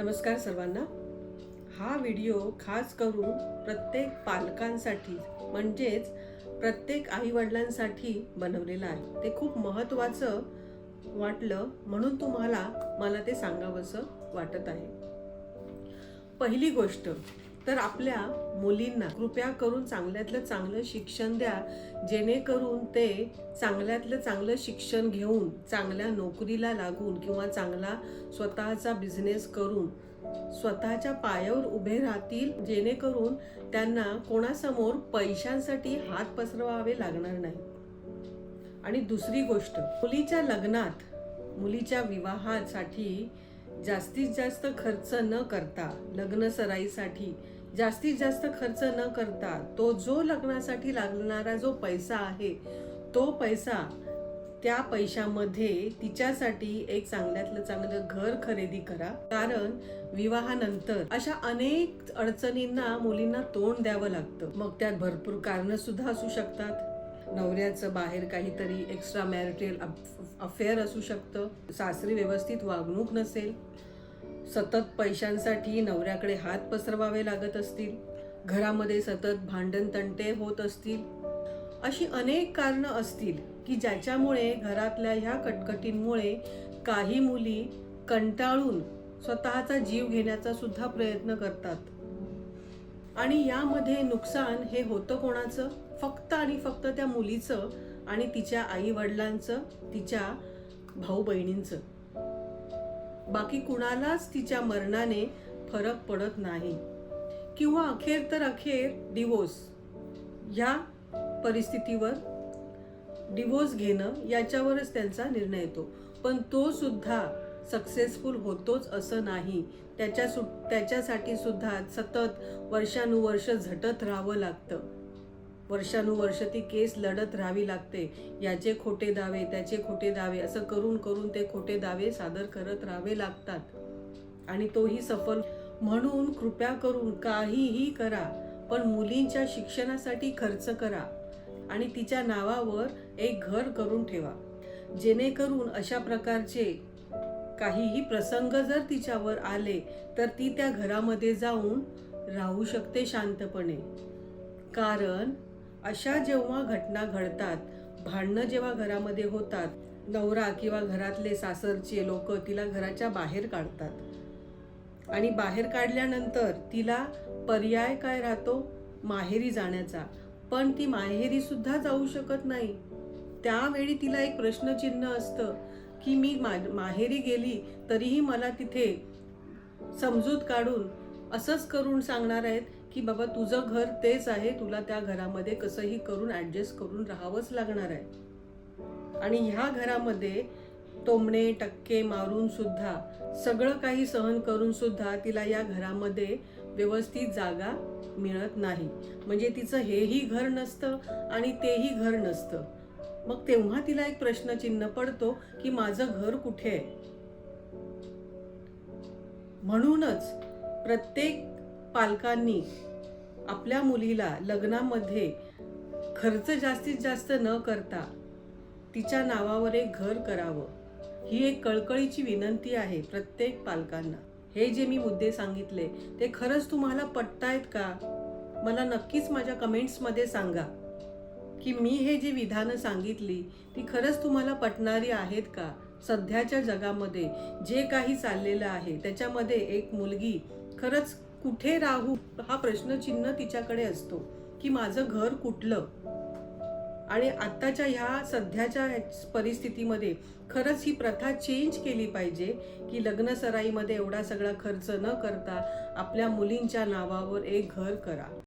नमस्कार सर्वांना. हा व्हिडिओ खास करून प्रत्येक पालकांसाठी म्हणजेच प्रत्येक आईवडिलांसाठी बनवलेला आहे. ते खूप महत्त्वाचं वाटलं म्हणून तुम्हाला मला ते सांगावंसं वाटत आहे. पहिली गोष्ट तर आपल्या मुलींना कृपया करून चांगल्यातलं चांगलं शिक्षण द्या. जेणेकरून ते चांगल्यातलं चांगलं शिक्षण घेऊन चांगल्या नोकरीला लागून किंवा चांगला स्वतःचा बिझनेस करून स्वतःच्या पायावर उभे राहतील. जेणेकरून त्यांना कोणासमोर पैशांसाठी हात पसरवावे लागणार नाही. आणि दुसरी गोष्ट मुलीच्या लग्नात मुलीच्या विवाहासाठी जास्तीत जास्त खर्च न करता लग्न सराईसाठी जास्तीत जास्त खर्च न करता तो जो लग्नासाठी लागणारा जो पैसा आहे तो पैसा त्या पैशामध्ये तिच्यासाठी एक चांगल्यातलं चांगलं घर खरेदी करा. कारण विवाहानंतर अशा अनेक अडचणींना मुलींना तोंड द्यावं लागतं. मग त्यात भरपूर कारणं सुद्धा असू शकतात. नवऱ्याचं बाहेर काहीतरी एक्स्ट्रा मॅरिटल अफेअर असू शकतं. सासरी व्यवस्थित वागणूक नसेल. सतत पैशांसाठी नवऱ्याकडे हात पसरवावे लागत असतील. घरामध्ये सतत भांडण तंटे होत असतील. अशी अनेक कारणं असतील की ज्याच्यामुळे घरातल्या ह्या कटकटींमुळे काही मुली कंटाळून स्वतःचा जीव घेण्याचा सुद्धा प्रयत्न करतात. आणि यामध्ये नुकसान हे होतं कोणाचं? फक्त आणि फक्त त्या मुलीचं आणि तिच्या आई वडिलांचं तिच्या भाऊ बहिणींचं बाकी कुणालाच तिच्या मरणाने फरक पडत नाही. किंवा अखेर तर अखेर डिवोर्स ह्या परिस्थितीवर डिवोर्स घेणं याच्यावरच त्यांचा निर्णय येतो. पण तो सुद्धा सक्सेसफुल होतोच असं नाही. त्याच्या सु त्याच्यासाठी सुद्धा सतत वर्षानुवर्ष झटत राहावं लागतं. वर्षानुवर्ष ती केस लढत राहावी लागते. याचे खोटे दावे त्याचे खोटे दावे असं करून करून ते खोटे दावे सादर करत राहावे लागतात. आणि तोही सफल. म्हणून कृपया करून काहीही करा पण मुलींच्या शिक्षणासाठी खर्च करा आणि तिच्या नावावर एक घर करून ठेवा. जेणेकरून अशा प्रकारचे काहीही प्रसंग जर तिच्यावर आले तर ती त्या घरामध्ये जाऊन राहू शकते शांतपणे. कारण अशा जेव्हा घटना घडतात भांडणं जेव्हा घरामध्ये होतात नवरा किंवा घरातले सासरचे लोक तिला घराच्या बाहेर काढतात. आणि बाहेर काढल्यानंतर तिला पर्याय काय राहतो? माहेरी जाण्याचा. पण ती माहेरी सुद्धा जाऊ शकत नाही. त्यावेळी तिला एक प्रश्नचिन्ह असतं की मी मा माहेरी गेली तरीही मला तिथे समजूत काढून असंच करून सांगणार आहेत की बाबा तुझं घर तेच आहे तुला त्या घरामध्ये कसंही करून ॲडजस्ट करून राहावंच लागणार आहे. आणि ह्या घरामध्ये टोमणे टक्के मारून सुद्धा सगळं काही सहन करून सुद्धा तिला या घरामध्ये व्यवस्थित जागा मिळत नाही. म्हणजे तिचं हेही घर नसतं आणि तेही घर नसतं. मग तेव्हा तिला एक प्रश्नचिन्ह पडतो की माझं घर कुठे आहे? म्हणूनच प्रत्येक पालकांनी आपल्या मुलीला लग्नामध्ये खर्च जास्तीत जास्त न करता तिच्या नावावर एक घर करावं ही एक कळकळीची विनंती आहे प्रत्येक पालकांना. हे जे मी मुद्दे सांगितले ते खरंच तुम्हाला पटतायत का? मला नक्कीच माझ्या कमेंट्समध्ये सांगा की मी हे जी विधानं सांगितली ती खरंच तुम्हाला पटणारी आहेत का? सध्याच्या जगामध्ये जे काही चाललेलं आहे त्याच्यामध्ये एक मुलगी खरंच कुठे राहू? हा प्रश्नचिन्ह तिच्याकडे असतो की माझं घर कुठलं? आणि आत्ताच्या ह्या सध्याच्या परिस्थितीमध्ये खरंच ही प्रथा चेंज केली पाहिजे की लग्न सराईमध्ये एवढा सगळा खर्च न करता आपल्या मुलींच्या नावावर एक घर करा.